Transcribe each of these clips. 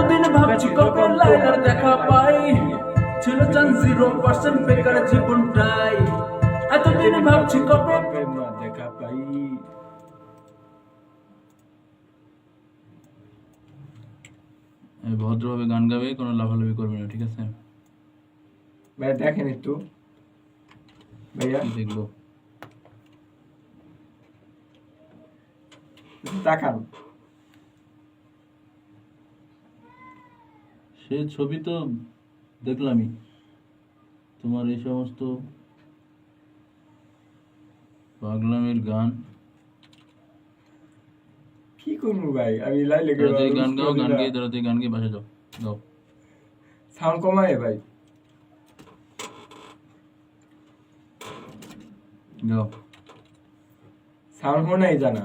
এতদিন ভাবছি কবে লাইলার দেখা পাই। ছিল চান জিরো পার্সেন্ট বেকার জীবনটাই। এতদিন ভাবছি কবে দেখা পাই। ভদ্রভাবে গান গাবে কোনো লাফালাফি করবে না ঠিক আছে? ভাই দেখেন একটু। ভাইয়া। দেখব? তাকান। সে ছবি তো দেখলামই। তোমার এই সমস্ত পাগলামের গান। কি করব ভাই? আমি লাই লেগে তাড়াতাড়ি গান গাও গান গিয়ে গান গিয়ে বাসা যাও। গাও সাউন্ড কমায় ভাই। গাও সাউন্ড হোনাই জানা।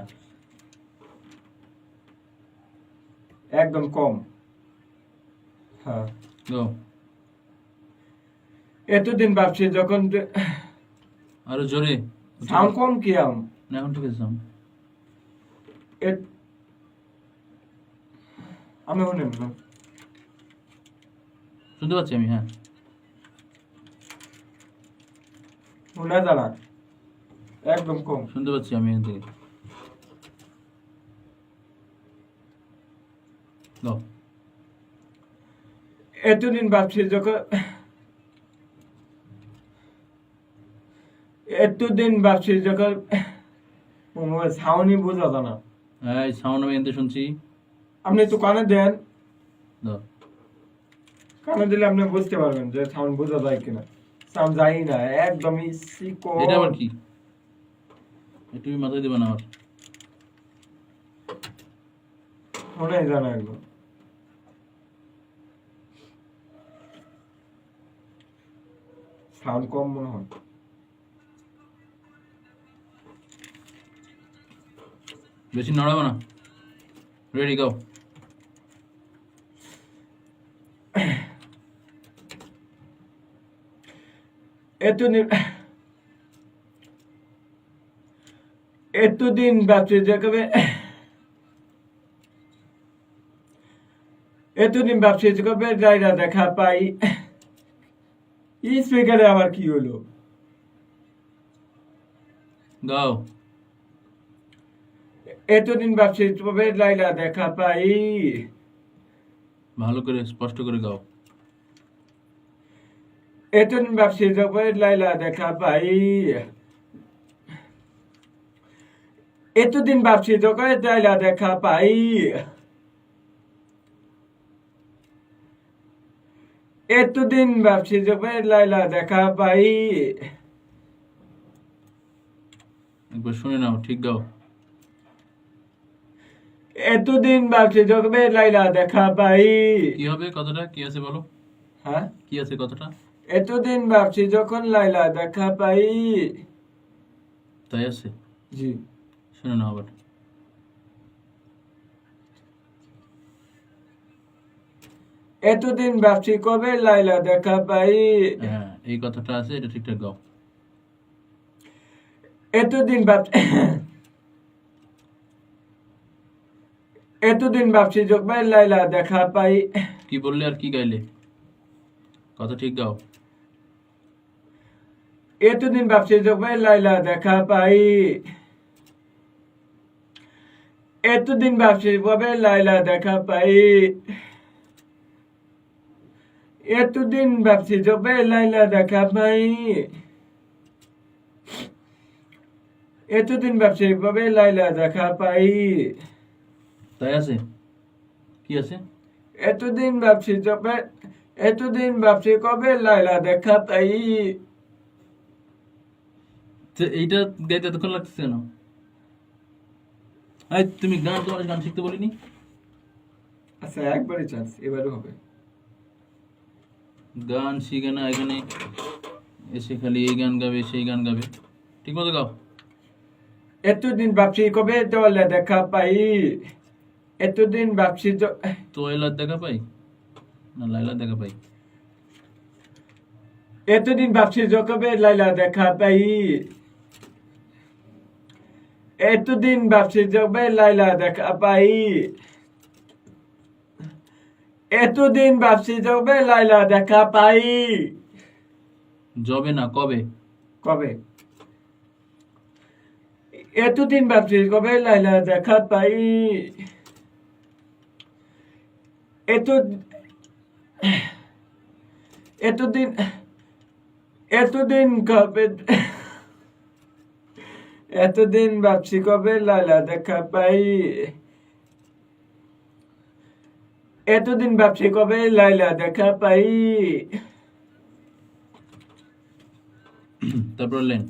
একদম কম। হ্যাঁ। এতদিন ভাবছি যখন আরও জোরে। সাউন্ড কম কি আম? না এখন ঠিক আছে। এ- আমি শুনেন না শুনতে পাচ্ছি আমি হ্যাঁ। শোনা জানা একদম কম। শুনতে পাচ্ছি আমি এখান থেকে। এতদিন ভাবছি যখন এতদিন ভাবছি যখন বোঝা না। সাউন্ড আমি এনতে শুনছি। আপনি একটু কানে দেন। কানে দিলে আপনি বুঝতে পারবেন যে সাউন্ড বোঝা যায় কিনা। সাউন্ড যাই না একদমই সিকো এটা আবার কি? একটু মাথায় দেবে না আমার। শোনাই যায় না একদম। সাউন্ড কম মনে হয়। বেশি নড়াবো না। রেডি গাও এতদিন এতদিন যে কবে এতদিন যে কবে জায়গা দেখা পাই। স্পিকারে আবার কি হলো? গাও এতদিন ভাবছি কবে লাইলা দেখা পাই। ভালো করে স্পষ্ট করে গাও এতদিন ভাবছি কবে লাইলা দেখা পাই। এতদিন ভাবছি কবে লাইলা দেখা পাই। এতদিন ভাবছি যে লাইলা দেখা পাই। একবার শুনে নাও ঠিক গাও। এতদিন ভাবছি যে কবে লাইলা দেখা পাই। কি হবে কথাটা? কি আছে বলো? হ্যাঁ? কি আছে কথাটা? এতদিন ভাবছি যখন লাইলা দেখা পাই। তাই আছে? জি। শুনে নাও আবার। এতদিন ভাবছি কবে লাইলা দেখা পাই। হ্যাঁ এই কথাটা আছে এটা ঠিকঠাক গাও। এতদিন ভাবছি এতদিন ভাবছি যখন লাইলা দেখা পাই। কি বললে আর কি গাইলে? কথা ঠিক গাও। এতদিন ভাবছি যখন লাইলা দেখা পাই। এতদিন ভাবছি কবে লাইলা দেখা পাই। এতদিন ভাবছি যবে লাইলা দেখা পাই। এতদিন ভাবছি কবে লাইলা দেখা পাই। তাই আছে? কি আছে? এতদিন ভাবছি যবে এতদিন ভাবছি কবে লাইলা দেখা পাই? এইটা গাইতে এতক্ষণ লাগছে কেন? তুমি গান তোমার গান শিখতে বলিনি? আচ্ছা একবারই চান্স এবারও হবে। গান শিখে না এখানে এসে খালি এই গান গাবে সেই গান গাবে। ঠিক মতো গাও। এতদিন ভাবছি কবে দলে দেখা পাই? এতদিন ভাবছি তো এলার দেখা পাই? না লাইলার দেখা পাই। এতদিন ভাবছি যে কবে লাইলা দেখা পাই? এতদিন ভাবছি যে কবে লাইলা দেখা পাই? এতদিন ভাবছি যাবে লাইলা দেখা পাই। যবে না কবে? কবে? এতদিন ভাবছি কবে লাইলা দেখা পাই। এত এতদিন এতদিন কবে এতদিন ভাবছি কবে লাইলা দেখা পাই। এতদিন ভাবছি কবে লাইলা দেখা পাই? তারপর লেন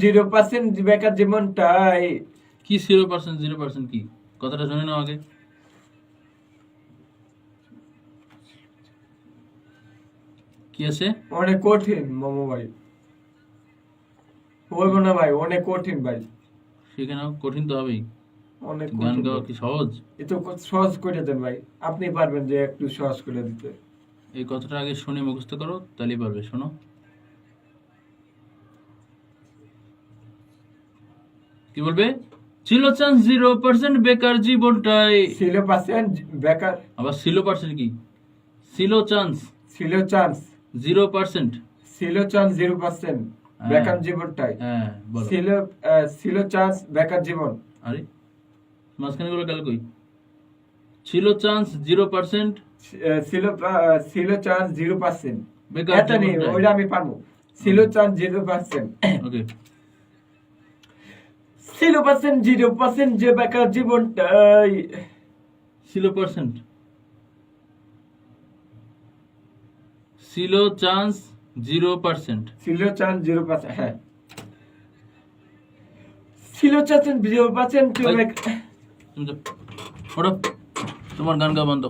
জিরো পার্সেন্ট বেকার জীবনটাই। কি জিরো পার্সেন্ট জিরো পার্সেন্ট কি? কথাটা শুনে নাও আগে। কি আছে? অনেক কঠিন মামু ভাই। বলব না ভাই অনেক কঠিন ভাই। সেখানে কঠিন তো হবেই। অনেক গান গাওয়া কি সহজ? এ তো সহজ করে দেন ভাই। আপনি পারবেন যে একটু সহজ করে দিতে। এই কথাটা আগে শুনে মুখস্থ করো তাহলেই পারবে শোনো। কি বলবে? ছিল চান্স জিরো পার্সেন্ট বেকার জীবনটাই। ছিল পার্সেন্ট বেকার। আবার ছিল পার্সেন্ট কি? ছিল চান্স ছিল চান্স জিরো পার্সেন্ট ছিল চান্স জিরো পার্সেন্ট হ্যাঁ। বেকার জীবনটাই হ্যাঁ ছিল ছিল চান্স বেকার জীবন। আরে মাঝখানে গুলো গেল কই? ছিল চান্স জিরো পার্সেন্ট ছিল ছিল চান্স জিরো পার্সেন্ট এত নেই ওইটা আমি পারব। ছিল chance zero percent okay. Zero percent zero percent যে বেকার জীবনটাই ছিল পার্সেন্ট ছিল চান্স জিরো পার্সেন্ট ছিল চান জিরো পার্সেন্ট হ্যাঁ ছিল চান্স জিরো পার্সেন্ট। তুমি তোমার গান গা বন্ধ।